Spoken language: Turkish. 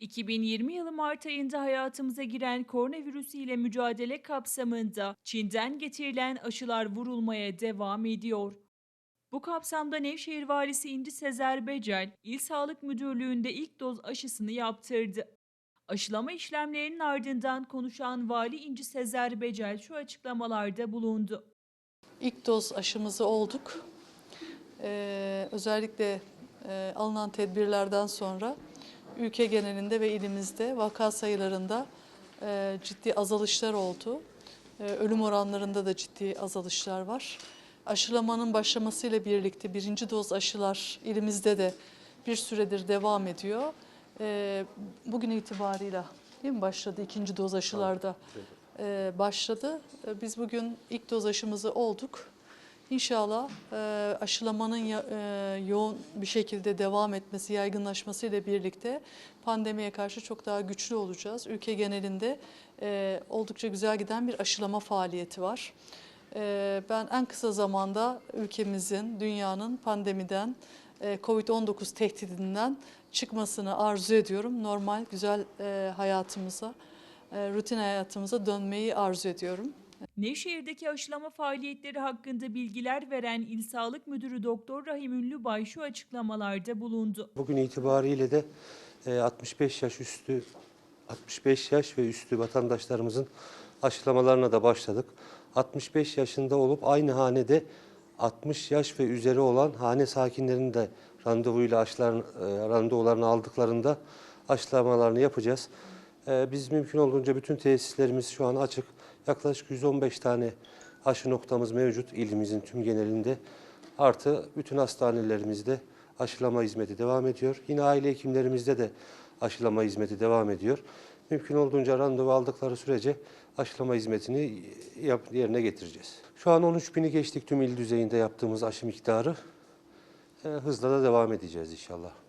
2020 yılı Mart ayında hayatımıza giren koronavirüsü ile mücadele kapsamında Çin'den getirilen aşılar vurulmaya devam ediyor. Bu kapsamda Nevşehir Valisi İnci Sezer Becel, İl Sağlık Müdürlüğü'nde ilk doz aşısını yaptırdı. Aşılama işlemlerinin ardından konuşan Vali İnci Sezer Becel şu açıklamalarda bulundu. İlk doz aşımızı olduk. Ee, özellikle e, alınan tedbirlerden sonra ülke genelinde ve ilimizde vaka sayılarında e, ciddi azalışlar oldu. E, ölüm oranlarında da ciddi azalışlar var. Aşılamanın başlamasıyla birlikte birinci doz aşılar ilimizde de bir süredir devam ediyor. E, bugün itibarıyla değil mi başladı ikinci doz aşılarda e, başladı. E, Biz bugün ilk doz aşımızı olduk. İnşallah e, aşılamanın ya- e, yoğun bir şekilde devam etmesi, yaygınlaşması ile birlikte pandemiye karşı çok daha güçlü olacağız. Ülke genelinde e, oldukça güzel giden bir aşılama faaliyeti var. E, Ben en kısa zamanda ülkemizin, dünyanın pandemiden, e, Covid-19 tehdidinden çıkmasını arzu ediyorum. Normal, güzel e, hayatımıza, e, rutin hayatımıza dönmeyi arzu ediyorum. Nevşehir'deki aşılama faaliyetleri hakkında bilgiler veren İl Sağlık Müdürü Doktor Rahim Ünlübay şu açıklamalarda bulundu. Bugün itibariyle de e, 65 yaş üstü 65 yaş ve üstü vatandaşlarımızın aşılamalarına da başladık. 65 yaşında olup aynı hanede 60 yaş ve üzeri olan hane sakinlerinin de randevuyla aşılar, e, randevularını aldıklarında aşılamalarını yapacağız. E, Biz mümkün olduğunca bütün tesislerimiz şu an açık. Yaklaşık 115 tane aşı noktamız mevcut ilimizin tüm genelinde. Artı bütün hastanelerimizde aşılama hizmeti devam ediyor. Yine aile hekimlerimizde de aşılama hizmeti devam ediyor. Mümkün olduğunca randevu aldıkları sürece aşılama hizmetini yerine getireceğiz. Şu an 13 bini geçtik tüm il düzeyinde yaptığımız aşı miktarı. E, hızla da devam edeceğiz inşallah.